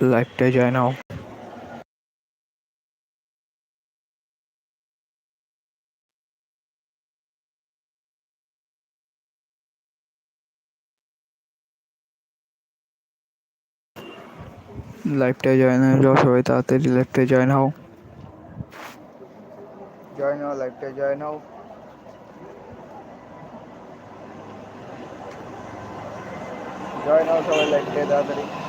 লাইভটায় join হও লাইভটায় join হয়ে যাও সবাই তাড়াতাড়ি লাইভটায় জয়েন হও জয়েন হও লাইভটায় জয়েন হও জয়েন হও সবাই লাইভটায় তাড়াতাড়ি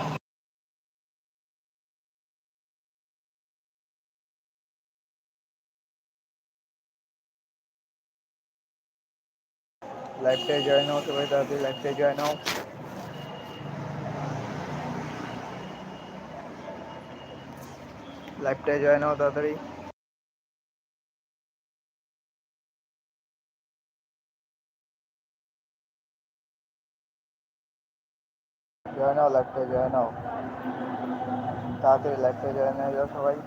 লাইভটায় জয়েন হও সবাই তাড়াতাড়ি লাইভটায় জয়েন হও লাইভটায় জয়েন হও তাড়াতাড়ি জয়েন হও লাইভটায় জয়েন হও তাড়াতাড়ি লাইভটায় জয়েন হয়ে যাও সবাই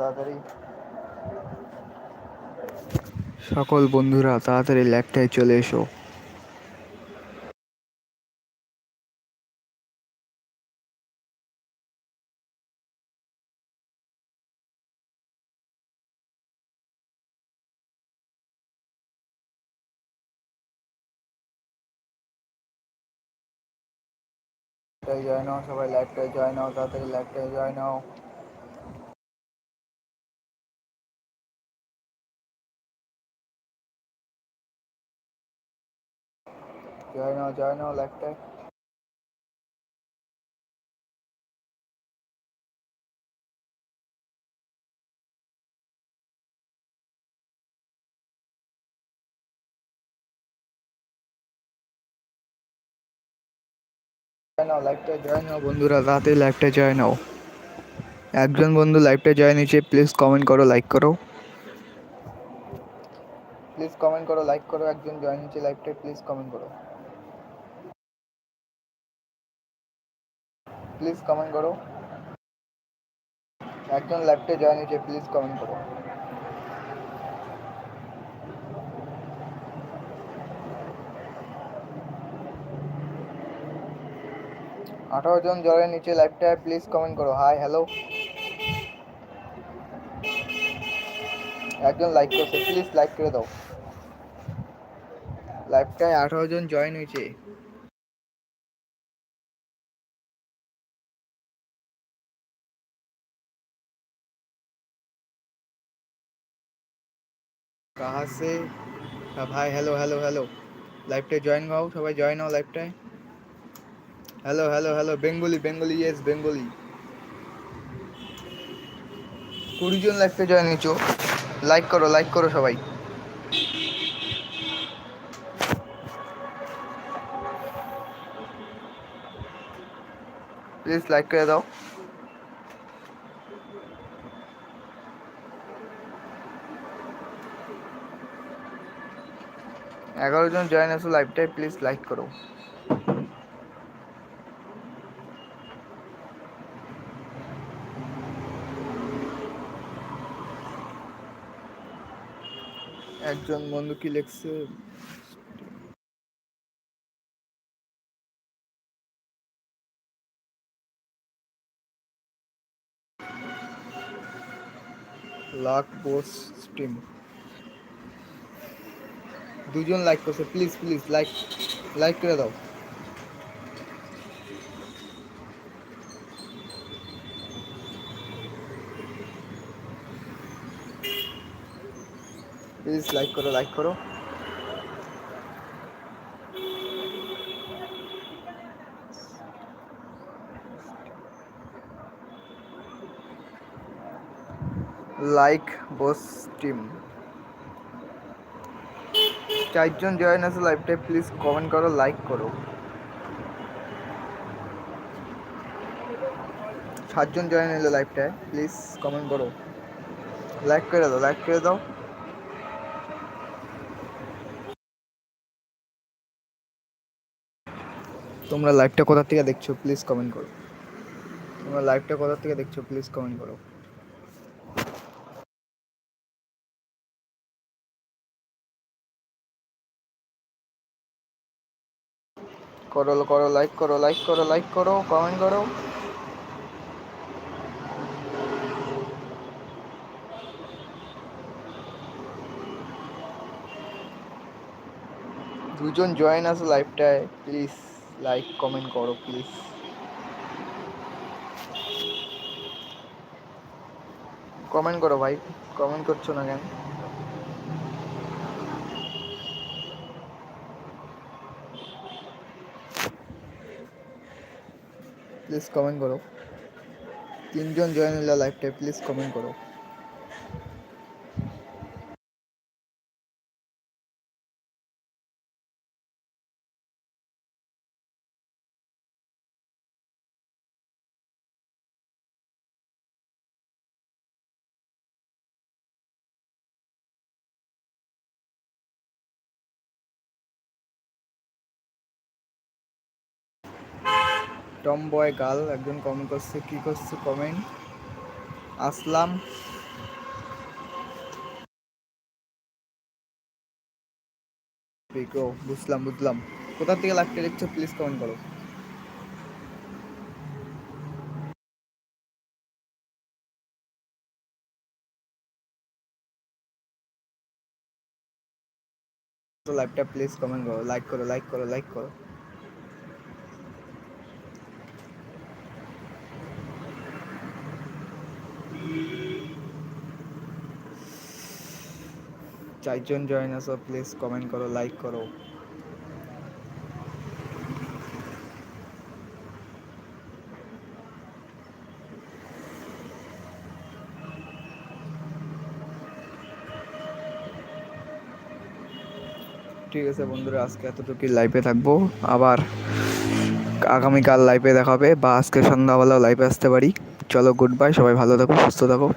তাড়াতাড়ি। সকল বন্ধুরা তাড়াতাড়ি লাইভটায় চলে এসো। জয়েন হও সবাই লাইভটায় জয়েন হও তাড়াতাড়ি লাইভটায় জয়েন হও জয়েন হও জয়েন হও লাইভটায় জয়েন হও লাইভটায় জয়েন হও বন্ধুরা তাড়াতাড়ি লাইভটায় জয়েন হও একজন বন্ধু লাইভটা জয়েন হয়েছে প্লিজ কমেন্ট করো লাইক করো। প্লিজ কমেন্ট করো লাইক করো, একজন জয়েন হয়েছে লাইভটায় প্লিজ কমেন্ট করো। প্লিজ কমেন্ট করো একজন লাইভটায় জয়েন হয়েছে প্লিজ কমেন্ট করো আঠারো জন জয়েন নিচে লাইভটায় প্লিজ কমেন্ট করো হাই হ্যালো একজন লাইক করছে প্লিজ লাইক করে দাও লাইভটায় আঠারো জন জয়েন হয়েছে কাহা সে ভাই হ্যালো হ্যালো হ্যালো লাইভটায় জয়েন হও সবাই জয়েন হও লাইভটায় hello hello hello Bengali Bengali yes Bengali কুড়িজন লাইভটা জয়েন হয়েছো লাইক করো লাইক করো সবাই প্লিজ লাইক করে দাও এগারো জন জয়েন আছো লাইভটায় প্লিজ লাইক করো। একজন বন্ধু কি লিখছে? লাক বোস স্টিম দুজন লাইক করছে প্লিজ প্লিজ লাইক লাইক করে দাও। প্লিজ লাইক করো লাইক করো। লাইক বস টিম চারজন জয়েন আছে লাইভটায় প্লিজ কমেন্ট করো লাইক করো। সাতজন জয়েন এলো লাইভটায় প্লিজ কমেন্ট করো। লাইক করে দাও লাইক করে দাও। তোমরা লাইভটা কোথা থেকে দেখছ প্লিজ কমেন্ট করো। তোমরা লাইভটা কোথা থেকে দেখছ প্লিজ কমেন্ট করো। করো করো লাইক করো লাইক করো লাইক করো কমেন্ট করো। দুজন জয়েন আসো লাইভটায় প্লিজ লাইক কমেন্ট করো প্লিজ কমেন্ট করো ভাই কমেন্ট করছ না কেন? প্লিজ কমেন্ট করো তিনজন জয়েন হলে লাইভটায় প্লিজ কমেন্ট করো টম বয় গার্ল একজন কমেন্ট করছে, কি করছে কমেন্ট আসলাম। বুঝলাম বুঝলাম। কোথা থেকে লাইভটা দেখছ প্লিজ কমেন্ট করো। লাইভটা প্লিজ কমেন্ট করো লাইক করো লাইক করো লাইক করো। চারজন জয়েন আসো প্লিজ কমেন্ট করো লাইক করো। ঠিক আছে বন্ধুরা, আজকে এতটুকুই লাইভে থাকব। আবার আগামীকাল লাইভে দেখাবে, বা আজকে সন্ধ্যাবেলাও লাইভে আসতে পারি। চলো গুড বাই সবাই ভালো থাকো সুস্থ থাকো।